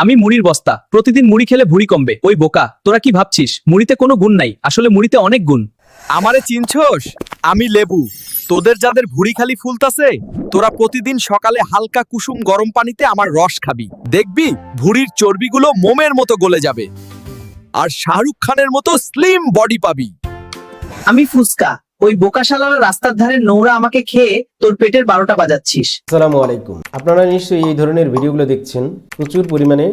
আমি মুড়ির বস্তা। প্রতিদিন মুড়ি খেলে ভুড়ি কমবে। ওই বোকা, তোরা কি ভাবছিস? মুড়িতে কোনো গুণ নাই। আসলে মুড়িতে অনেক গুণ। আমারে চিনছোস? আমি লেবু। তোদের যাদের ভুড়ি খালি ফুলতাছে, তোরা প্রতিদিন সকালে হালকা কুসুম গরম পানিতে আমার রস খাবি। দেখবি, ভুড়ির চর্বিগুলো মোমের মতো গলে যাবে। আর শাহরুখ খানের মতো স্লিম বডি পাবি। আমি ফুসকা ওই বোকাশালার রাস্তার ধারে নোংরা আমাকে খেয়ে তোর পেটের বারোটা বাজাচ্ছিস। আসসালামু আলাইকুম। আপনারা নিশ্চয়ই এই ধরনের ভিডিওগুলো দেখছেন। প্রচুর পরিমাণে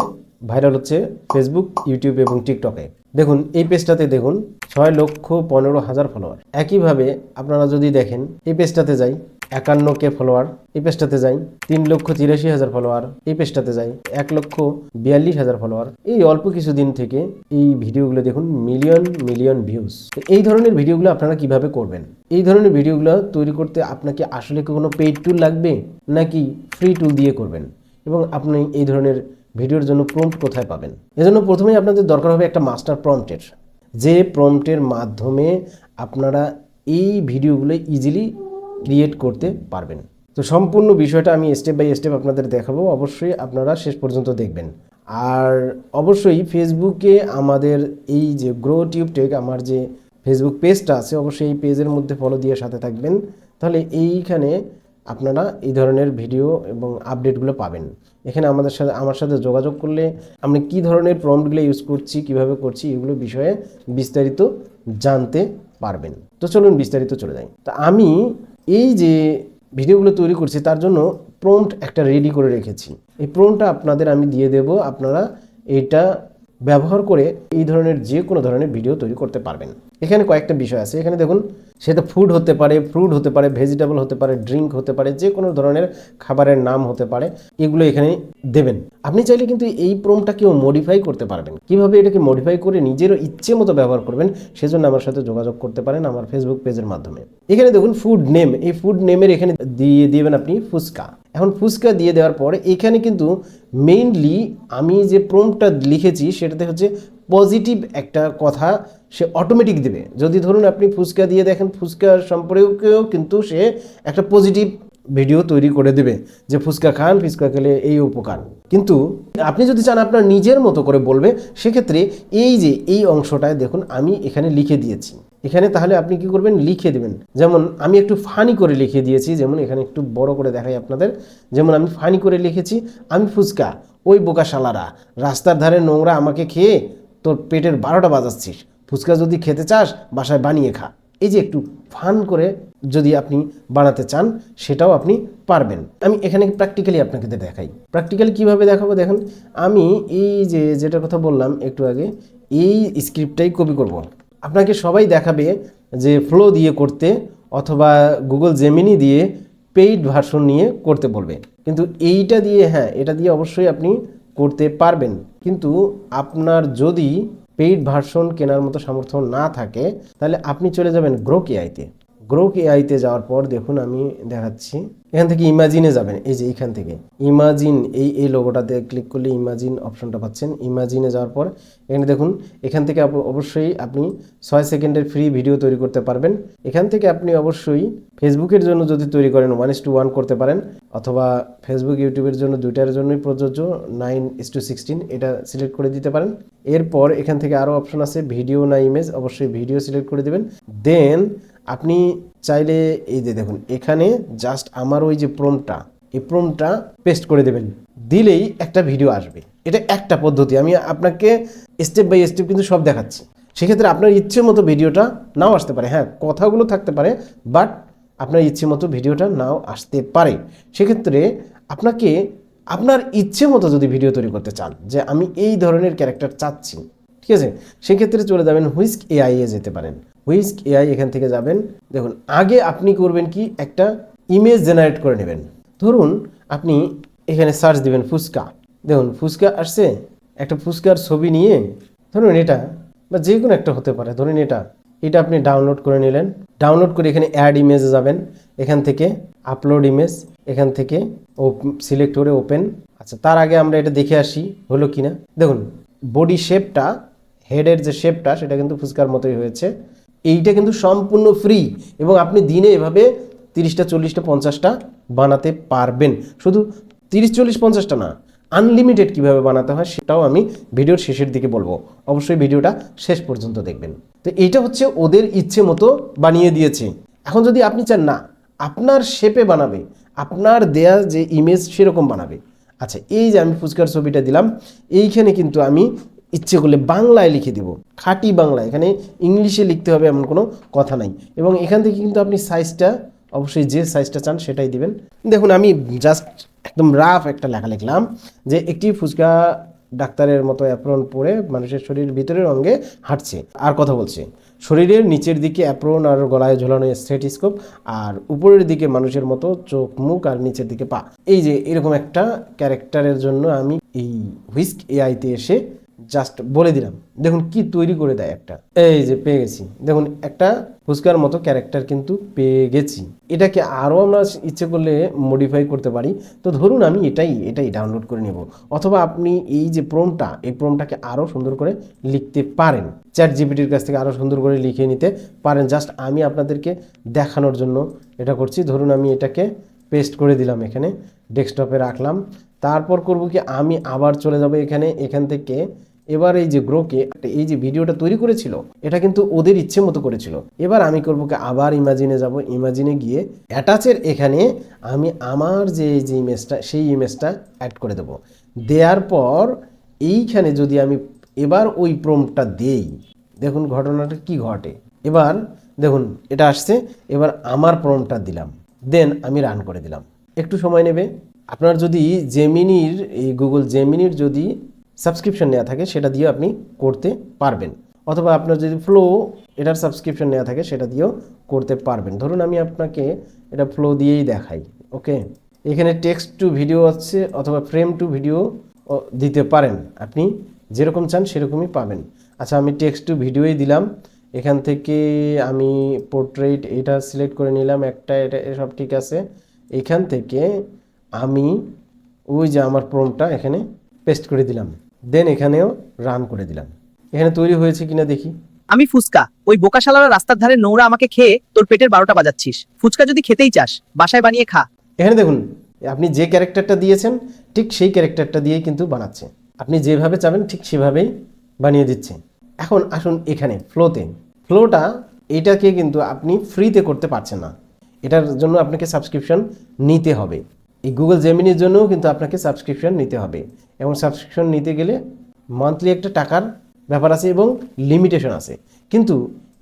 ভাইরাল হচ্ছে ফেসবুক ইউটিউব এবং টিকটকে দেখুন, এই পেজটাতে দেখুন, ছয় লক্ষ পনেরো হাজার ফলোয়ার একইভাবে আপনারা যদি দেখেন, এই পেজটাতে যাই একান্ন কে ফলোয়ার এই পেজটাতে যাই, তিন লক্ষ তিরাশি হাজার ফলোয়ার এই পেজটাতে যাই, এক লক্ষ বিয়াল্লিশ হাজার ফলোয়ার এই অল্প কিছুদিন থেকে এই ভিডিওগুলো দেখুন মিলিয়ন মিলিয়ন ভিউজ এই ধরনের ভিডিওগুলো আপনারা কীভাবে করবেন? এই ধরনের ভিডিওগুলো তৈরি করতে আপনাকে আসলে কোনো পেইড টুল লাগবে? নাকি ফ্রি টুল দিয়ে করবেন? এবং আপনি এই ধরনের ভিডিওর জন্য প্রম্পট কোথায় পাবেন? এজন্য প্রথমেই আপনাদের দরকার হবে একটা মাস্টার প্রম্পটের যে প্রম্পটের মাধ্যমে আপনারা এই ভিডিওগুলো ইজিলি ক্রিয়েট করতে পারবেন। তো সম্পূর্ণ বিষয়টা আমি স্টেপ বাই স্টেপ আপনাদের দেখাবো। অবশ্যই আপনারা শেষ পর্যন্ত দেখবেন। আর অবশ্যই ফেসবুকে আমাদের এই যে গ্রো টিউব টেক আমার যে ফেসবুক পেজটা আছে, অবশ্যই এই পেজের মধ্যে ফলো দিয়ে সাথে থাকবেন। তাহলে এইখানে আপনারা এই ধরনের ভিডিও এবং আপডেটগুলো পাবেন। এখানে আমাদের সাথে, আমার সাথে যোগাযোগ করলে আমি কি ধরনের প্রম্পটগুলো ইউজ করছি, কীভাবে করছি, এগুলো বিষয়ে বিস্তারিত জানতে পারবেন। তো চলুন বিস্তারিত চলে যাই। তা আমি এই যে ভিডিওগুলো তৈরি করছি, তার জন্য প্রম্পট একটা রেডি করে রেখেছি। এই প্রম্পটটা আপনাদের আমি দিয়ে দেব, আপনারা এটা ব্যবহার করে এই ধরনের যে কোনো ধরনের ভিডিও তৈরি করতে পারবেন। এখানে কয়েকটা বিষয় আছে। এখানে দেখুন সেটা ফুড হতে পারে ফ্রুট হতে পারে ভেজিটেবল হতে পারে ড্রিঙ্ক হতে পারে, যে কোনো ধরনের খাবারের নাম হতে পারে, এগুলো এখানে দেবেন। আপনি চাইলে কিন্তু এই প্রোমটাকেও মডিফাই করতে পারবেন। কীভাবে এটাকে মডিফাই করে নিজেরও ইচ্ছে মতো ব্যবহার করবেন, সেজন্য আমার সাথে যোগাযোগ করতে পারেন আমার ফেসবুক পেজের মাধ্যমে। এখানে দেখুন ফুড নেম এই ফুড নেমের এখানে দিয়ে দিবেন আপনি ফুচকা। এখন ফুচকা দিয়ে দেওয়ার পর এখানে কিন্তু মেইনলি আমি যে প্রোমটা লিখেছি, সেটাতে হচ্ছে পজিটিভ একটা কথা সে অটোমেটিক দেবে। যদি ধরুন আপনি ফুচকা দিয়ে দেখেন, ফুচকা সম্পর্কেও কিন্তু সে একটা পজিটিভ ভিডিও তৈরি করে দেবে যে ফুচকা খান, ফুচকা খেলে এই উপকার। কিন্তু আপনি যদি চান আপনার নিজের মতো করে বলবে, সেক্ষেত্রে এই যে এই অংশটায় দেখুন, আমি এখানে লিখে দিয়েছি। এখানে তাহলে আপনি কি করবেন? লিখে দেবেন। যেমন আমি একটু ফানি করে লিখে দিয়েছি, যেমন এখানে একটু বড় করে দেখাই আপনাদের। যেমন আমি ফানি করে লিখেছি, আমি ফুচকা, ওই বোকাশালারা, রাস্তার ধারে নোংরা আমাকে খেয়ে তোর পেটের বারোটা বাজাচ্ছিস। ফুচকা যদি খেতে চাস, বাসায় বানিয়ে খা। এই যে একটু ফান করে যদি আপনি বানাতে চান, সেটাও আপনি পারবেন। আমি এখানে প্র্যাকটিক্যালি আপনাকে দেখাই। প্র্যাকটিক্যালি কীভাবে দেখাবো দেখেন? আমি এই যে যেটার কথা বললাম একটু আগে, এই স্ক্রিপ্টটাই কপি করব। আপনাকে সবাই দেখাবে যে ফ্লো দিয়ে করতে অথবা গুগল জেমিনি দিয়ে পেইড ভার্সন নিয়ে করতে বলবে। কিন্তু এইটা দিয়ে হ্যাঁ এটা দিয়ে অবশ্যই আপনি করতে পারবেন। কিন্তু আপনার যদি পেইড ভার্সন কেনার মতো সামর্থ্য না থাকে তাহলে আপনি চলে যাবেন গ্রোক এআইতে গ্রোক এআইতে যাওয়ার পর দেখুন আমি দেখাচ্ছি। এখান থেকে ইমাজিনে যাবেন, এই যে এখান থেকে। ইমাজিন, এই এই লোগোটাতে ক্লিক করলে ইমাজিন অপশনটা পাচ্ছেন। ইমাজিনে যাওয়ার পর এখানে দেখুন, এখান থেকে অবশ্যই আপনি ছয় সেকেন্ডের ফ্রি ভিডিও তৈরি করতে পারবেন। এখান থেকে আপনি অবশ্যই ফেসবুকের জন্য যদি তৈরি করেন ওয়ান ইস টু ওয়ান করতে পারেন, অথবা ফেসবুক, ইউটিউবের জন্য দুইটার জন্যই প্রযোজ্য নাইন ইস টু সিক্সটিন এটা সিলেক্ট করে দিতে পারেন। এরপর এখান থেকে আরও অপশন আছে ভিডিও না ইমেজ অবশ্যই ভিডিও সিলেক্ট করে দেবেন। দেন আপনি চাইলে এই যে দেখুন, এখানে জাস্ট আমার ওই যে প্রোমটা এই প্রোমটা পেস্ট করে দেবেন। দিলেই একটা ভিডিও আসবে। এটা একটা পদ্ধতি। আমি আপনাকে স্টেপ বাই স্টেপ কিন্তু সব দেখাচ্ছি। সেক্ষেত্রে আপনার ইচ্ছে মতো ভিডিওটা নাও আসতে পারে। হ্যাঁ কথাগুলো থাকতে পারে বাট আপনার ইচ্ছে মতো ভিডিওটা নাও আসতে পারে। সেক্ষেত্রে আপনাকে আপনার ইচ্ছে মতো যদি ভিডিও তৈরি করতে চান, যে আমি এই ধরনের ক্যারেক্টার চাচ্ছি, ঠিক আছে? সেক্ষেত্রে চলে যাবেন হুইস্ক এআই এ যেতে পারেন। হুইস্ক এআই এখান থেকে যাবেন। দেখুন, আগে আপনি করবেন কি? একটা ইমেজ জেনারেট করে নেবেন। ধরুন, আপনি এখানে সার্চ দিবেন ফুচকা। দেখুন, ফুচকা আসছে। একটা ফুচকার ছবি নিয়ে, ধরুন এটা, বা যে কোনো একটা হতে পারে, ধরুন এটা। এটা আপনি ডাউনলোড করে নিলেন। ডাউনলোড করে এখানে অ্যাড ইমেজে যাবেন। এখান থেকে আপলোড ইমেজ এখান থেকে সিলেক্ট করে ওপেন আচ্ছা তার আগে আমরা এটা দেখে আসি, হলো কিনা। দেখুন বডি শেপটা হেডের যে শেপটা সেটা কিন্তু ফুচকার মতোই হয়েছে। এইটা কিন্তু সম্পূর্ণ ফ্রি এবং আপনি দিনে এভাবে তিরিশটা, চল্লিশটা, পঞ্চাশটা বানাতে পারবেন। শুধু তিরিশ, চল্লিশ, পঞ্চাশটা না আনলিমিটেড কীভাবে বানাতে হয় সেটাও আমি ভিডিওর শেষের দিকে বলব। অবশ্যই ভিডিওটা শেষ পর্যন্ত দেখবেন। তো এইটা হচ্ছে ওদের ইচ্ছে মতো বানিয়ে দিয়েছে। এখন যদি আপনি চান, না, আপনার শেপে বানাবে, আপনার দেয়া যে ইমেজ সেরকম বানাবে। আচ্ছা এই যে আমি ফুচকার ছবিটা দিলাম, এইখানে কিন্তু আমি ইচ্ছে করলে বাংলায় লিখে দেব। খাঁটি বাংলা, এখানে ইংলিশে লিখতে হবে এমন কোনো কথা নাই। এবং এখান থেকে কিন্তু আপনি সাইজটা অবশ্যই যে সাইজটা চান সেটাই দিবেন। দেখুন, আমি জাস্ট একদম রাফ একটা লেখা লিখলাম যে একটি ফুচকা ডাক্তারের মতো অ্যাপ্রন পরে মানুষের শরীরের ভিতরের অঙ্গে হাঁটছে। আর কথা বলছে, শরীরের নিচের দিকে অ্যাপ্রন আর গলায় ঝোলানো স্টেটিস্কোপ আর উপরের দিকে মানুষের মতো চোখ, মুখ আর নিচের দিকে পা। এই যে এরকম একটা ক্যারেক্টারের জন্য আমি এই হুইস্ক এআইতে এসে জাস্ট বলে দিলাম। দেখুন কি তৈরি করে দেয় একটা। এই যে পেয়ে গেছি। দেখুন একটা ফুচকার মতো ক্যারেক্টার কিন্তু পেয়ে গেছি। এটাকে আরও আমরা ইচ্ছে করলে মডিফাই করতে পারি। তো ধরুন আমি এটাই এটাই ডাউনলোড করে নেব। অথবা আপনি এই যে প্রোমটা এই প্রোমটাকে আরও সুন্দর করে লিখতে পারেন। চ্যাট জিপিটির কাছ থেকে আরও সুন্দর করে লিখে নিতে পারেন। জাস্ট আমি আপনাদেরকে দেখানোর জন্য এটা করছি। ধরুন আমি এটাকে পেস্ট করে দিলাম এখানে। ডেস্কটপে রাখলাম। তারপর করব কি, আমি আবার চলে যাব এখানে। এখান থেকে এবার এই যে গ্রোকে এই যে ভিডিওটা তৈরি করেছিল, এটা কিন্তু ওদের ইচ্ছে মতো করেছিল। এবার আমি করব কি, আবার ইমাজিনে যাব। ইমাজিনে গিয়ে অ্যাটাচের এখানে আমি আমার যে যে ইমেজটা সেই ইমেজটা অ্যাড করে দেব। দেওয়ার পর এইখানে যদি আমি এবার ওই প্রমটা দেই, দেখুন ঘটনাটা কি ঘটে। এবার দেখুন, এটা আসছে, এবার আমার প্রমটা দিলাম। দেন আমি রান করে দিলাম। একটু সময় নেবে। আপনার যদি জেমিনির এই গুগল জেমিনির যদি সাবস্ক্রিপশন নেওয়া থাকে, সেটা দিয়ে আপনি করতে পারবেন। অথবা আপনার যদি ফ্লো এটার সাবস্ক্রিপশন নেওয়া থাকে, সেটা দিয়েও করতে পারবেন। ধরুন আমি আপনাকে এটা ফ্লো দিয়েই দেখাই, ওকে? এখানে টেক্সট টু ভিডিও আছে, অথবা ফ্রেম টু ভিডিও দিতে পারেন। আপনি যেরকম চান সেরকমই পাবেন। আচ্ছা আমি টেক্সট টু ভিডিওই দিলাম। এখান থেকে আমি পোর্ট্রেট এটা সিলেক্ট করে নিলাম, একটা এটা সব ঠিক আছে। এখান থেকে আমি ওই যে আমার প্রমটা এখানে পেস্ট করে দিলাম। দেন এখানেও রান করে দিলাম। এখানে তৈরি হয়েছে কিনা দেখি। আমি ফুচকা ওই বোকাশালারা রাস্তার ধারে নোংরা আমাকে খেয়ে তোর পেটের বারোটা বাজাচ্ছিস। ফুচকা যদি খেতেই চাস বাসায় বানিয়ে খা। এখানে দেখুন আপনি যে ক্যারেক্টারটা দিয়েছেন ঠিক সেই ক্যারেক্টারটা দিয়েই কিন্তু বানাচ্ছে। আপনি যেভাবে চাবেন ঠিক সেভাবেই বানিয়ে দিচ্ছে। এখন আসুন এখানে ফ্লোতে ফ্লোটা এটাকে কিন্তু আপনি ফ্রিতে করতে পারছেন না। এটার জন্য আপনাকে সাবস্ক্রিপশন নিতে হবে। এই গুগল জেমিনির জন্যও কিন্তু আপনাকে সাবস্ক্রিপশন নিতে হবে। এবং সাবস্ক্রিপশন নিতে গেলে মান্থলি একটা টাকার ব্যাপার আছে এবং লিমিটেশন আছে। কিন্তু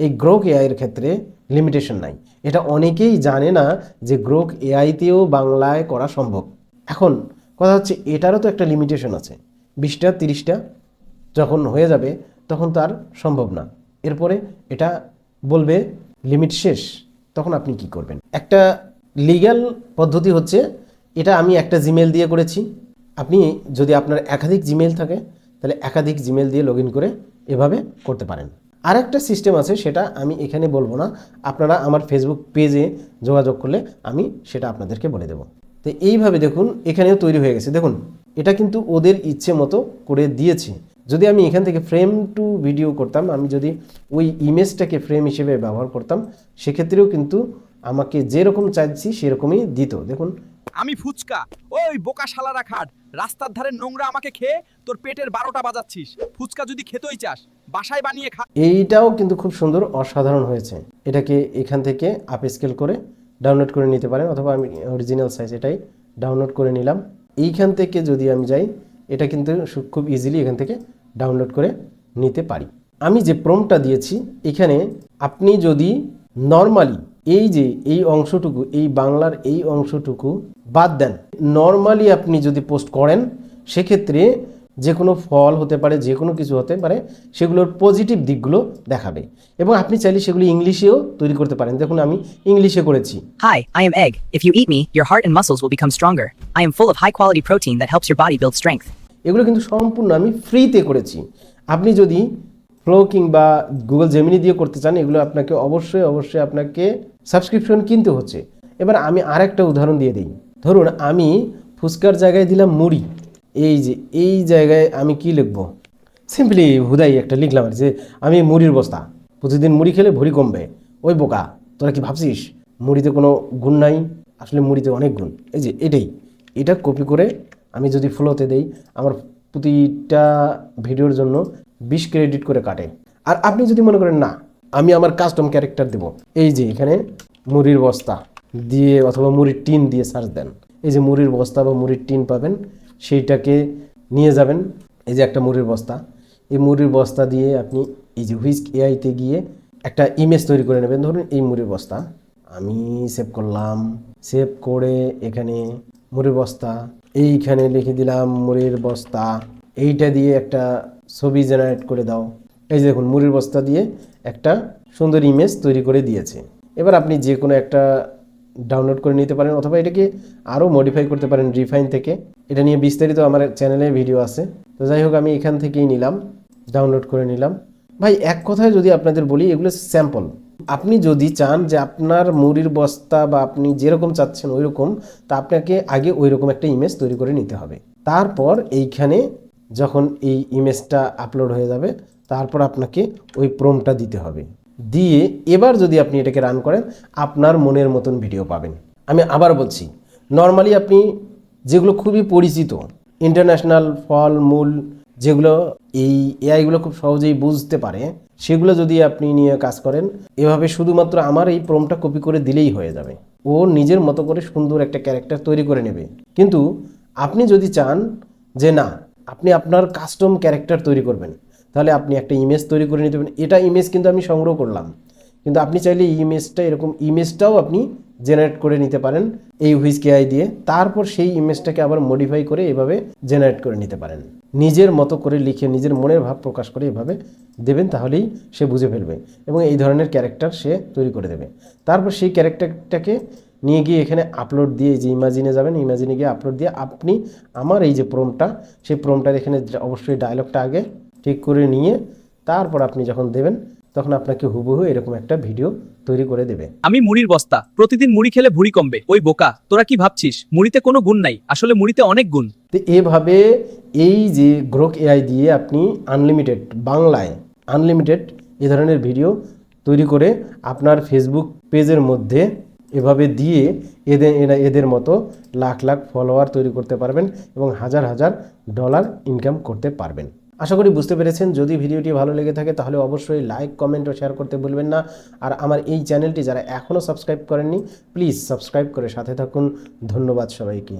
এই গ্রোক এআইয়ের ক্ষেত্রে লিমিটেশন নাই। এটা অনেকেই জানে না যে গ্রোক এআইতেও বাংলায় করা সম্ভব। এখন কথা হচ্ছে এটারও তো একটা লিমিটেশন আছে। বিশটা, তিরিশটা যখন হয়ে যাবে তখন তো আর সম্ভব না। এরপরে এটা বলবে লিমিট শেষ, তখন আপনি কি করবেন? একটা লিগ্যাল পদ্ধতি হচ্ছে, এটা আমি একটা জিমেল দিয়ে করেছি। আপনি যদি আপনার একাধিক জিমেল থাকে, তাহলে একাধিক জিমেল দিয়ে লগ করে এভাবে করতে পারেন। আর একটা সিস্টেম আছে, সেটা আমি এখানে বলব না। আপনারা আমার ফেসবুক পেজে যোগাযোগ করলে আমি সেটা আপনাদেরকে বলে দেবো। তো এইভাবে দেখুন, এখানেও তৈরি হয়ে গেছে। দেখুন, এটা কিন্তু ওদের ইচ্ছে মতো করে দিয়েছে। যদি আমি এখান থেকে ফ্রেম টু ভিডিও করতাম, আমি যদি ওই ইমেজটাকে ফ্রেম হিসেবে ব্যবহার করতাম, সেক্ষেত্রেও কিন্তু আমাকে যেরকম চাইছি, সেরকমই দিত। দেখুন আমি ফুচকা। ওই বোকা শালারা খাট, রাস্তার ধারে নোংরা আমাকে খেয়ে তোর পেটের বারোটা বাজাচ্ছিস। ফুচকা যদি খেতেই চাস, বাসায় বানিয়ে খা। এইটাও কিন্তু খুব সুন্দর, অসাধারণ হয়েছে। এটাকে এখান থেকে আপ স্কেল করে ডাউনলোড করে নিতে পারেন, অথবা আমি অরিজিনাল সাইজ এটাই ডাউনলোড করে নিলাম। এইখান থেকে যদি আমি যাই, এটা কিন্তু খুব ইজিলি এখান থেকে ডাউনলোড করে নিতে পারি। আমি যে প্রমটা দিয়েছি, এখানে আপনি যদি নর্মালি এই যে, এই অংশটুকু, এই বাংলার এই অংশটুকু বাদ দেন। নর্মালি আপনি যদি পোস্ট করেন সেক্ষেত্রে যে কোনো ফল হতে পারে যে কোনো কিছু হতে পারে সেগুলোর পজিটিভ দিকগুলো দেখাবে। এবং আপনি চাইলে সেগুলো ইংলিশেও তৈরি করতে পারেন। দেখুন আমি ইংলিশে করেছি। Hi I am Egg. If you eat me, your heart and muscles will become stronger. I am full of high quality protein that helps your body build strength. এগুলো কিন্তু সম্পূর্ণ আমি ফ্রিতে করেছি। আপনি যদি ফ্লো কিংবা গুগল জেমিনি দিয়ে করতে চান এগুলো আপনাকে অবশ্যই অবশ্যই আপনাকে সাবস্ক্রিপশন কিনতে হচ্ছে। এবার আমি আরেকটা উদাহরণ দিয়ে দিই। ধরুন আমি ফুচকার জায়গায় দিলাম মুড়ি, এই যে, এই জায়গায় আমি কি লিখব? সিম্পলি হুদাই একটা লিখলাম যে আমি মুড়ির বস্তা, প্রতিদিন মুড়ি খেলে ভরি কমবে, ওই বোকা, তোরা কি ভাবছিস? মুড়িতে কোনো গুণ নাই? আসলে মুড়িতে অনেক গুণ, এই যে এটাই, এটা কপি করে আমি যদি ফ্লোতে দেই, আমার প্রতিটা ভিডিওর জন্য বিশ ক্রেডিট করে কাটে। আর আপনি যদি মনে করেন না, আমি আমার কাস্টম ক্যারেক্টার দেব, এই যে এখানে মুড়ির বস্তা। দিয়ে অথবা মুড়ির টিন দিয়ে সার্চ দেন। এই যে মুড়ির বস্তা বা মুড়ির টিন পাবেন, সেইটাকে নিয়ে যাবেন। এই যে একটা মুড়ির বস্তা, এই মুড়ির বস্তা দিয়ে আপনি এই যে হুইস্ক এআইতে গিয়ে একটা ইমেজ তৈরি করে নেবেন। ধরুন এই মুড়ির বস্তা, আমি সেভ করলাম। সেভ করে এখানে মুড়ির বস্তা, এইখানে লিখে দিলাম মুড়ির বস্তা। এইটা দিয়ে একটা ছবি জেনারেট করে দাও। এই যে দেখুন, মুড়ির বস্তা দিয়ে একটা সুন্দর ইমেজ তৈরি করে দিয়েছে। এবার আপনি যে কোনো একটা ডাউনলোড করে নিতে পারেন অথবা এটাকে আরও মডিফাই করতে পারেন রিফাইন থেকে। এটা নিয়ে বিস্তারিত আমার চ্যানেলে ভিডিও আছে। তো যাই হোক, আমি এখান থেকেই নিলাম ডাউনলোড করে নিলাম। ভাই, এক কথায় যদি আপনাদের বলি, এগুলো স্যাম্পল আপনি যদি চান যে আপনার মুড়ির বস্তা বা আপনি যেরকম চাচ্ছেন ওই রকম তা আপনাকে আগে ওই রকম একটা ইমেজ তৈরি করে নিতে হবে। তারপর এইখানে যখন এই ইমেজটা আপলোড হয়ে যাবে, তারপর আপনাকে ওই প্রমটা দিতে হবে। দিয়ে এবার যদি আপনি এটাকে রান করেন, আপনার মনের মতন ভিডিও পাবেন। আমি আবার বলছি নর্মালি আপনি যেগুলো খুবই পরিচিত ইন্টারন্যাশনাল ফল, মূল, যেগুলো এই এআইগুলো খুব সহজেই বুঝতে পারে, সেগুলো যদি আপনি নিয়ে কাজ করেন, এভাবে শুধুমাত্র আমার এই প্রমটা কপি করে দিলেই হয়ে যাবে। ও নিজের মতো করে সুন্দর একটা ক্যারেক্টার তৈরি করে নেবে। কিন্তু আপনি যদি চান যে না, আপনি আপনার কাস্টম ক্যারেক্টার তৈরি করবেন তাহলে আপনি একটা ইমেজ তৈরি করে নিতে পারেন। এটা ইমেজ কিন্তু আমি সংগ্রহ করলাম। কিন্তু আপনি চাইলে ইমেজটা এরকম ইমেজটাও আপনি জেনারেট করে নিতে পারেন এই হুইস্কে আই দিয়ে। তারপর সেই ইমেজটাকে আবার মডিফাই করে এভাবে জেনারেট করে নিতে পারেন। নিজের মতো করে লিখে, নিজের মনের ভাব প্রকাশ করে এভাবে দেবেন, তাহলেই সে বুঝে ফেলবে এবং এই ধরনের ক্যারেক্টার সে তৈরি করে দেবে। তারপর সেই ক্যারেক্টারটাকে নিয়ে গিয়ে এখানে আপলোড দিয়ে যে ইমাজিনে যাবেন ইমাজিনে গিয়ে আপলোড দিয়ে আপনি আমার এই যে প্রোমটা সেই প্রোমটার এখানে অবশ্যই ডায়লগটা আগে ঠিক করে নিয়ে তারপর আপনি যখন দেবেন তখন আপনাকে হুবহু এরকম একটা ভিডিও তৈরি করে দেবে। আমি মুড়ির বস্তা। প্রতিদিন মুড়ি খেলে ভুড়ি কমবে। ওই বোকা তোরা কি ভাবছিস? মুড়িতে কোনো গুণ নাই। আসলে মুড়িতে অনেক গুণ। তো এভাবে এই যে গ্রোক এআই দিয়ে আপনি আনলিমিটেড বাংলায় আনলিমিটেড এ ধরনের ভিডিও তৈরি করে আপনার ফেসবুক পেজের মধ্যে এভাবে দিয়ে এদের এরা এদের মতো লাখ লাখ ফলোয়ার তৈরি করতে পারবেন এবং হাজার হাজার ডলার ইনকাম করতে পারবেন। আশা করি বুঝতে পেরেছেন। যদি ভিডিওটি ভালো লেগে থাকে তাহলে অবশ্যই লাইক কমেন্ট ও শেয়ার করতে ভুলবেন না। আর আমার এই চ্যানেলটি যারা এখনও সাবস্ক্রাইব করেননি প্লিজ সাবস্ক্রাইব করে সাথে থাকুন। ধন্যবাদ সবাইকে।